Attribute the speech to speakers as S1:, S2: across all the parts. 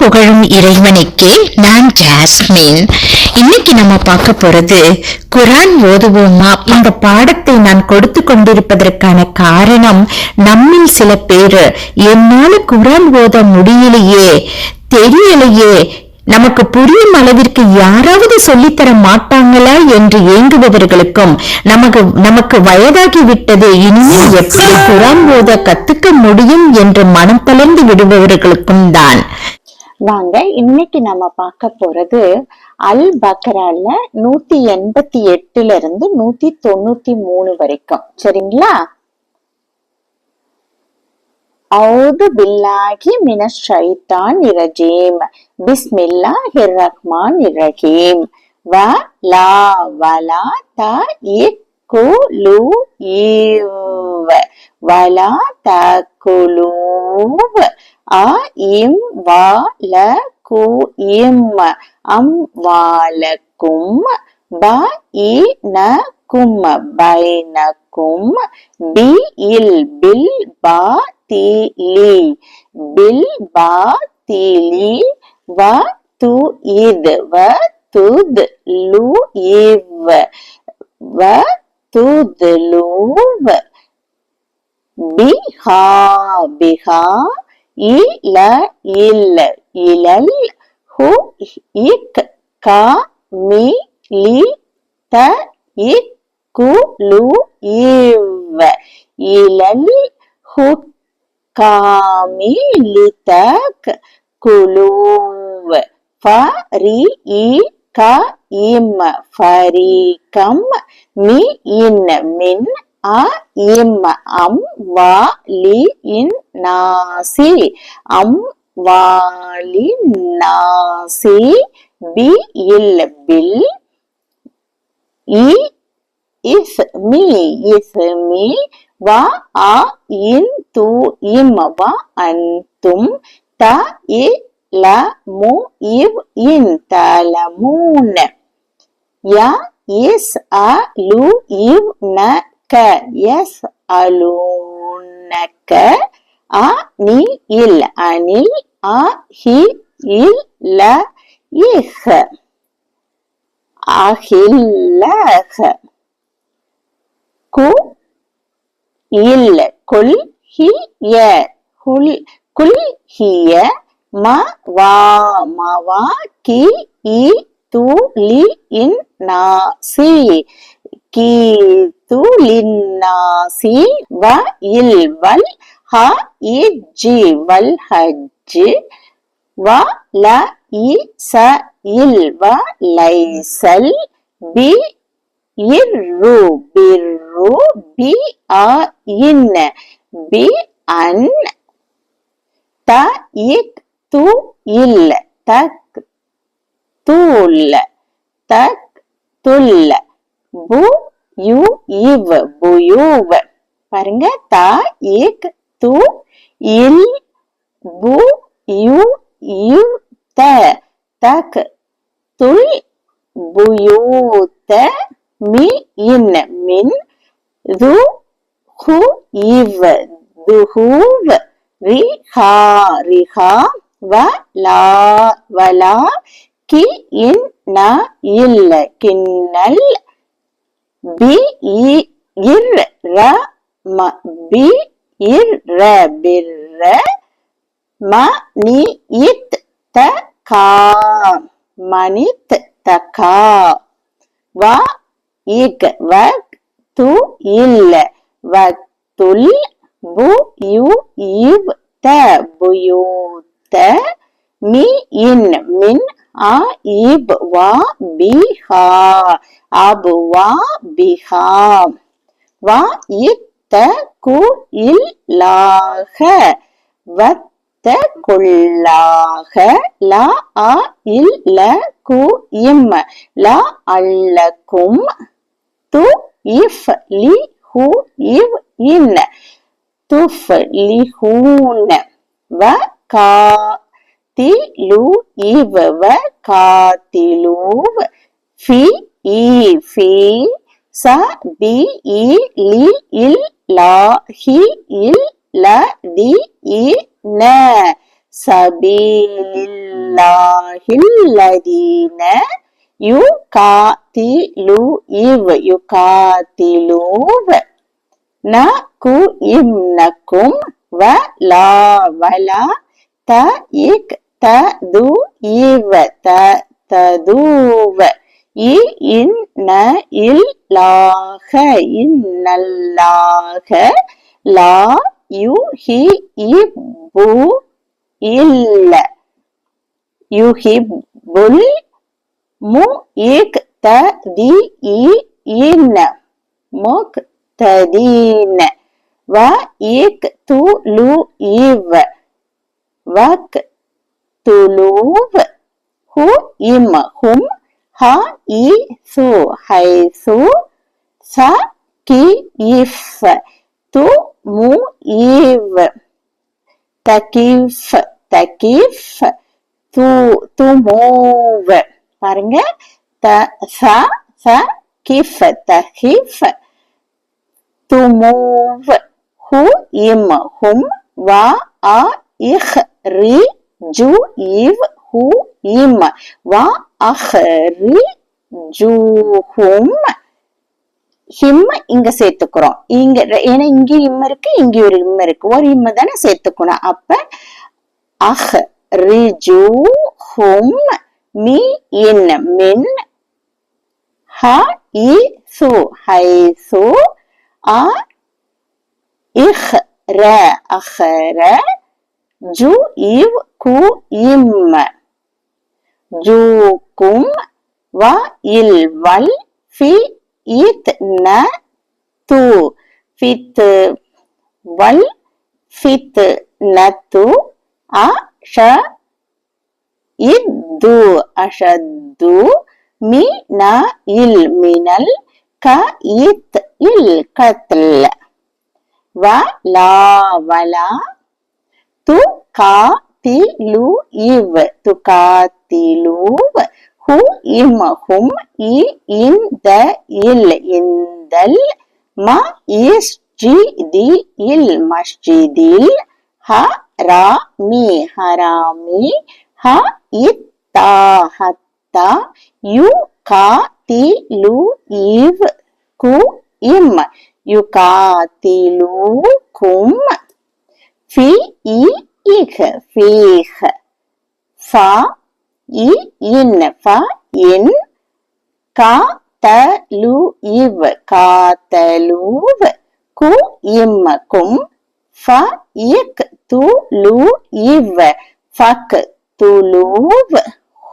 S1: புகழும் இறைவனுக்கே நான் ஜாஸ்மின். இன்னைக்கு நம்ம பார்க்க போறது குரான் ஓதுவோமா? இந்த பாடத்தை நான் கொடுத்து கொண்டிருப்பதற்கான காரணம் நம்மில் சில பேரு என்னால குரான் ஓத முடியலையே தெரியலையே. நமக்கு புரியும் அளவிற்கு யாராவது சொல்லித்தர மாட்டாங்களா என்று ஏங்குபவர்களுக்கும் நமக்கு நமக்கு வயதாகி விட்டது இனிமேல் எப்படி குரான் ஓத கத்துக்க முடியும் என்று மனம் தளர்ந்து விடுபவர்களுக்கும் தான்.
S2: வாங்க இன்னைக்கு நம்ம பார்க்க போறது அல் பக்ரால நூத்தி எண்பத்தி எட்டுல இருந்து நூத்தி தொண்ணூத்தி மூணு வரைக்கும். சரிங்களா? அவுது பில்லாஹி மின ஷைத்தான் இரஜீம். பிஸ்மில்லா ரஹ்மான் இரஹீம். வ லா வலா த இக்கு லு இவ் வலா தகுலூவ் அ இம் வா ல கு இம் அம் வாலக்கும் ப இ ந கும் பைனக்கும் பி இல் பில் பா திலி பில் பா திலி வ து இத் வ துத் லு இவ் வ துத் லூவ் பிஹா பிஹா இல இல் இலல் ஹு இக் கா மி லி த இக் கு லு இவ். இலல் ஹு காமி லிதக் குலூவ் ஃபரி இ க இம். ஃபரி கம் மி இன். மின் அ இம் அம் வா லி இன் நாசி அம் வாலி நாசி பி இல் பில். இ இஸ் மீ இஸ் மீ. வா ஆ இன் து இம் வா அன்தும் த இ ல மு இவ் இன் தலமூன் ய இஸ் அ லு இவ் ந க எஸ் அலூனக அ நீ இல் அனில் அ ஹி இல் ல இஹ். அஹில்லஹ கு இல் குல் ஹிய குல் குல் ஹிய ம வா ம வா கி இ து லி இன் நா சி. கீது லின்னாசி வ இல் வல் ஹ இஜ்ஜி வல் ஹஜ்ஜி வ ல இ ச இல் வ லைசல் பி இர்ரு பிர்ரு பி அ இன் பி அன் த இக் து இல் தக் தூல் தக் துல் பு யு இவ் புயுவ் பாருங்க த இக் து இல் பு யு இவ் த. தக் துல் புயூத்த மி இன் மின் து ஹு இவ் துஹூவ் ரிஹா ரிஹா வ லா வலா கி இன் ந இல் கிண்ணல் பி இர் ர ம பி இர் ர பிர் ம நி இத் த கா மணித் தகா வ இக் வ து இல்ல வ துல் பு யு இவ் த புயூத்த மி இன் மின் அ இப் வா பிஹா அபு வா பிஹா வ இத்த கு இல் லாக வத்த கொள்ளாக லா அ இல் ல கு இம். லா அல்லக்கும் து இஃப் லி ஹு இவ் இன். துஃப் லி ஹூன் வ கா. தி லு இவ் வ காத்திலூவ். ஃபி இ ஃபி ச B E Li will law he இல் ல தி இ ந. சபீலில்லாஹில்லதீன. யுகாதிலு இவ் யுகாதிலூவ நகு இம்னக்கும் வ லா வலா த இக் து இவ த ததுவ. இ இன்ன இல்லாஹ இன்னல்லாக லா யு ஹி இ பு இல்ல யுஹிப்புல் மு இக் த தி இ இன். முக் ததீன வ இக் து லு இவ. வக் துலூவ் ஹு இம் ஹும் ஹ இ சு ஹை சு ச கி இஃப் து மு இவ் தகிஃப் தகிஃப் து துமூவ் பாருங்க த ச ச கிஃப் தகிஃப் துமூவ் ஹு இம் ஹும் வ அ இஹ் ரி ஜு இவ் ஹூ இம் வ அஹரி ரி ஹும். ஹிம் இங்க சேர்த்துக்கிறோம். இங்க ஏன்னா இங்க இம் இருக்கு இங்க ஒரு இம் இருக்கு. ஒரு இம் தானே சேர்த்துக்கணும். அப்ப அஹ் ரிஜு ஹும் மீ இன். மின் ஹ இ சு. ஹை சு. அ இஹ் ர. அஹ் ர. ஜு இவ் கு இம் ஜூக்கும் வ இல் வல் ஃபி இத் ந து. ஃபித் வல் ஃபித் ந து. அ ஷ இத்து அஷத்து மி ந இல் மினல். க இத் இல் கத்ல். வ லா வலா து கா தி லு இவ் து தி லூவ் ஹு இம் ஹும் இ இன் த இல் இந்தல் ம இஸ் ஜி தி இல் மஸ்ஜிதில் ஹ ரா மி ஹராமி ஹ இத்தா ஹத்தா யு கா தி லு இவ் கு இம் யுகாதிலூக்கும் ஃபி இ யு கா தி லு கும் في إي إخ فيخ فا إي إن فا إن كا تلو إف كاتلوف كو إم كم فا إك تلو إف فك تلوف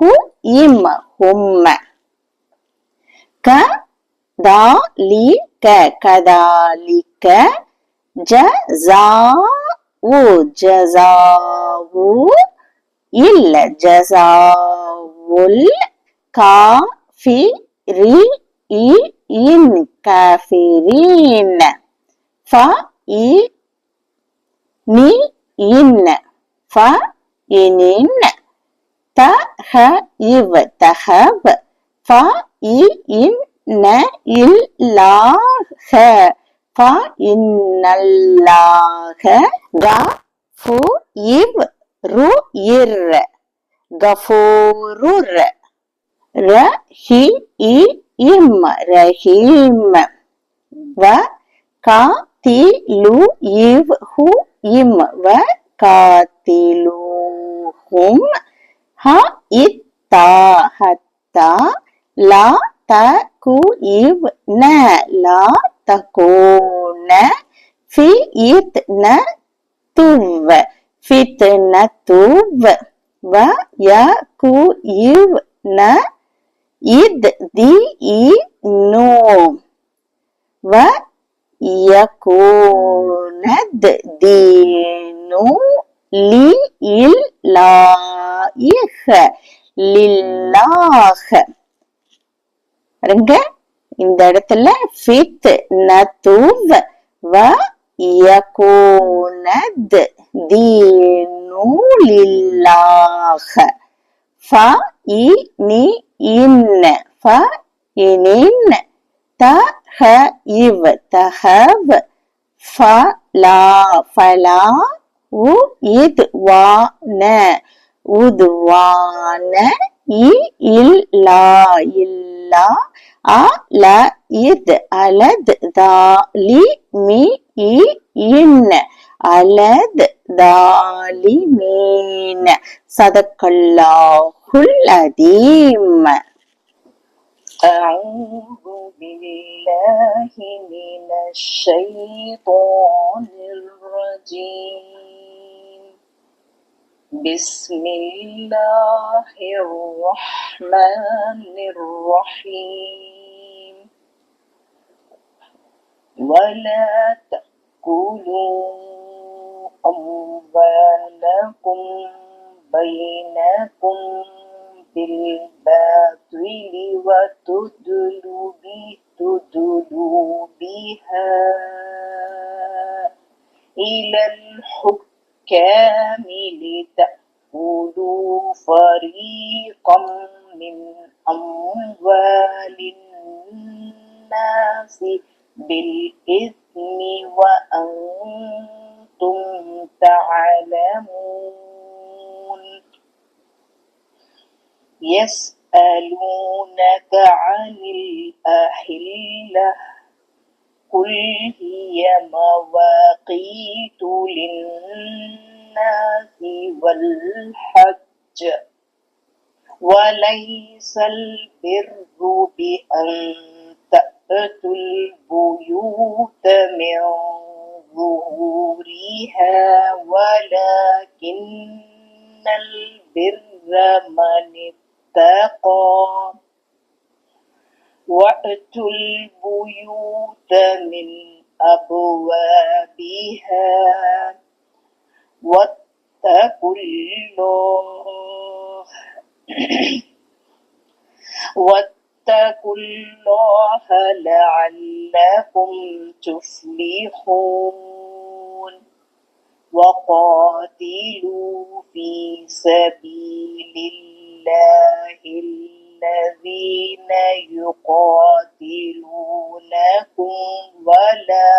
S2: هو إم هم كذلك كذلك ஜசாவு ஜசாவு இல்ல ஜசாவுல் காஃபிரி இன் காஃபிரீன் ஃப இ நி இன் ஃப இனின் தஹ இவ் தஹவ் ஃப இ இன் ந ஹ இன்னல்லாக க ஃபு இவ் ரு இர். கஃபூருர் ர ஹி இ இம். ரஹீம் வ கா தி லு இவ் ஹு இம். வ காத்திலூஹும் ஹ இத்தா ஹத்தா லா த கு இவ் ந. லா تكون فتنة فتنة ويكون الدين ويكون الدين لله لله பாருங்க இந்த இடத்துல ஃபித் நதுவ் வ யகூனத். தீனு லில்லாஹ் ஃப இ நி இன். ஃப இனின். த ஹ இவ். தஹவ் ஃப லா ஃபலா உ இத் வா வான உதுவான இ இல் லா இல்லா அ ல இத் அலத் தாலி மி இ இன் அலத் தாலி மீன் சதக்கல்லாஹுல் அதீம்
S3: أعوذ بالله من الشيطان الرجيم بسم الله الرحمن الرحيم ولا تأكلوا أموالكم بينكم بالباطل وتدلوا تدلوا بها إلى الحكام لتأكلوا فريقا من أموال الناس بالإثم وأنتم تعلمون. يسألونك عن الأهلة قل هي مواقيت للناس والحج وليس البر بأن تأتوا البيوت من ظهورها ولكن البر من اتقى. وأتوا البيوت من أبوابها واتقوا الله واتقوا الله لعلكم تفلحون وقاتلوا في سبيل الله يقاتلونكم ولا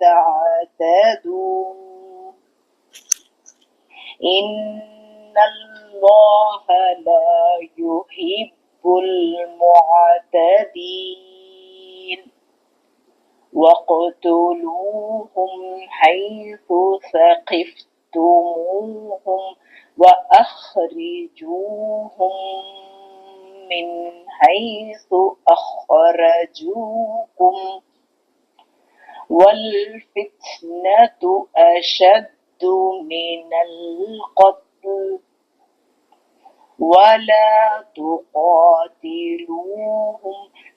S3: تعتدوا. إن الله لا يحب المعتدين. واقتلوهم حيث ثقفتموهم وأخرجوهم من حيث أخرجوكم والفتنة أشد من القتل ولا تقاتلوهم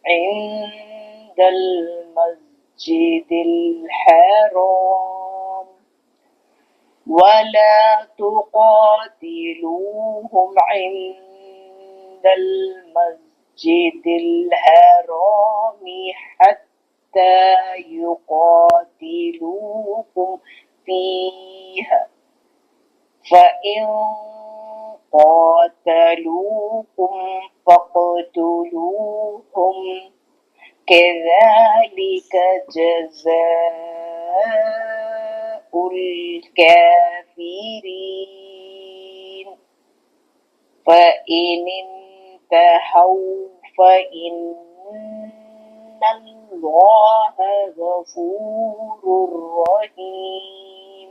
S3: عند المسجد الحرام ولا تقاتلوهم عند المسجد الحرام حتى يقاتلوكم فيه فإن قاتلوكم فاقتلوهم. كذلك جزاء الكافرين. فإن انتهوا فإن الله غفور رحيم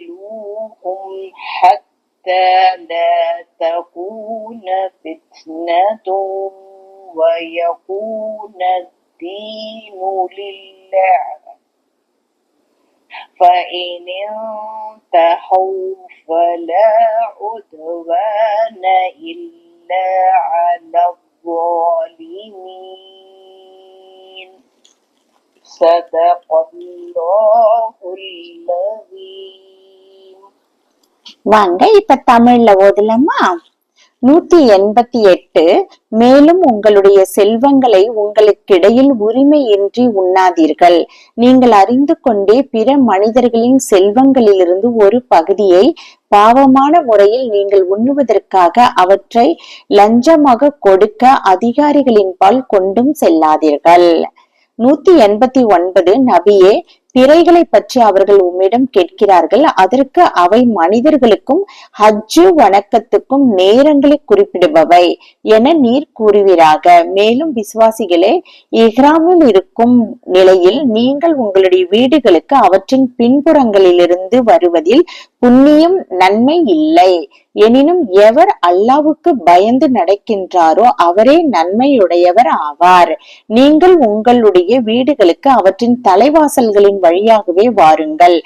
S3: وقاتلوهم حتى لا تكون فتنة ويكون الدين لله فإن انتهوا فلا عدوان إلا على الظالمين صدق الله العظيم
S2: வாங்க இப்ப தமிழ்ல ஓதலாமா நூத்தி எண்பத்தி எட்டு மேலும் உங்களுடைய செல்வங்களை உங்களுக்கிடையில் உரிமையின்றி உண்ணாதீர்கள். நீங்கள் அறிந்து கொண்டே பிற மனிதர்களின் செல்வங்களிலிருந்து ஒரு பகுதியை பாவமான முறையில் நீங்கள் உண்ணுவதற்காக அவற்றை லஞ்சமாக கொடுக்க அதிகாரிகளின் பால் கொண்டும் செல்லாதீர்கள். நூத்தி எண்பத்தி ஒன்பது நபியே பிறைகளை பற்றி அவர்கள் உம்மிடம் கேட்கிறார்கள். அதற்கு அவை மனிதர்களுக்கும் ஹஜ்ஜு வணக்கத்துக்கும் நேரங்களை குறிப்பிடுபவை என நீர் கூறுவீராக. மேலும் விசுவாசிகளே இஹ்ராமில் இருக்கும் நிலையில் நீங்கள் உங்களுடைய வீடுகளுக்கு அவற்றின் பின்புறங்களிலிருந்து வருவதில் புண்ணியம் நன்மை இல்லை. எனினும் எவர் அல்லாவுக்கு பயந்து நடக்கின்றாரோ அவரே நன்மையுடையவர் ஆவார். நீங்கள் உங்களுடைய வீடுகளுக்கு அவற்றின் தலைவாசல்களின் வழியாகவே வாருங்கள்.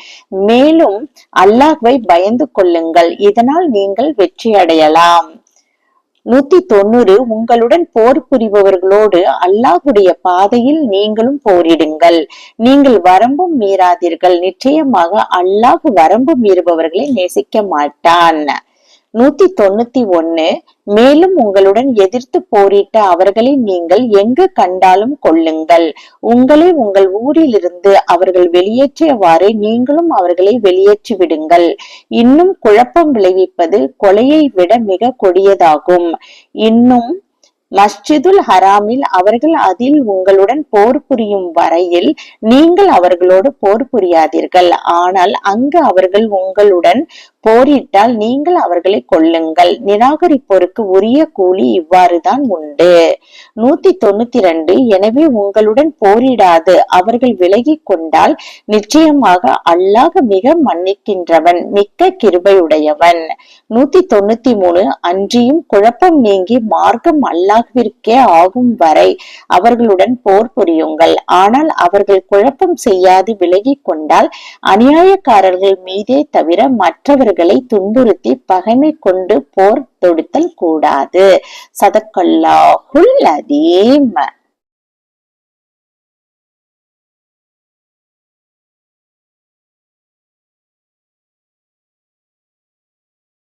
S2: மேலும் அல்லாஹ்வை பயந்து கொள்ளுங்கள். இதனால் நீங்கள் வெற்றி அடையலாம். நூத்தி தொண்ணூறு உங்களுடன் போர் புரிபவர்களோடு அல்லாஹுடைய பாதையில் நீங்களும் போரிடுங்கள். நீங்கள் வரம்பும் மீறாதீர்கள். நிச்சயமாக அல்லாஹ் வரம்பு மீறுபவர்களை நேசிக்க மாட்டான். நூத்தி தொண்ணூத்தி ஒன்னு மேலும் உங்களுடன் எதிர்த்து போரிட்ட அவர்களை நீங்கள் எங்கு கண்டாலும் கொள்ளுங்கள் உங்களை உங்கள் ஊரிலிருந்து அவர்கள் வெளியேற்றியவாறு நீங்களும் அவர்களை வெளியேற்றி விடுங்கள். இன்னும் குழப்பம் விளைவிப்பது கொலையை விட மிக கொடியதாகும். இன்னும் மஸ்ஜிதுல் ஹராமில் அவர்கள் அதில் உங்களுடன் போர் புரியும் வரையில் நீங்கள் அவர்களோடு போர் புரியாதீர்கள். ஆனால் அங்கு அவர்கள் உங்களுடன் போரிட்டால் நீங்கள் அவர்களை கொல்லுங்கள். நிராகரிப்போருக்கு உரிய கூலி இவ்வாறுதான் உண்டு. நூத்தி தொண்ணூத்தி ரெண்டு எனவே உங்களுடன் போரிடாது. அவர்கள் விலகி கொண்டால் நிச்சயமாக அல்லாஹ் மிக மன்னிக்கின்றவன் மிக்க கிருபையுடையவன். நூத்தி தொண்ணூத்தி மூணு அன்றியும் குழப்பம் நீங்கி மார்க்கம் அல்லாஹ்விற்கே ஆகும் வரை அவர்களுடன் போர் புரியுங்கள். ஆனால் அவர்கள் குழப்பம் செய்யாது விலகி கொண்டால் அநியாயக்காரர்கள் மீதே தவிர மற்றவர்கள் துன்புறுத்தி பகைமை கொண்டு போர் தொடுத்தல் கூடாது. சதக்கல்லாஹுல் அதீம்.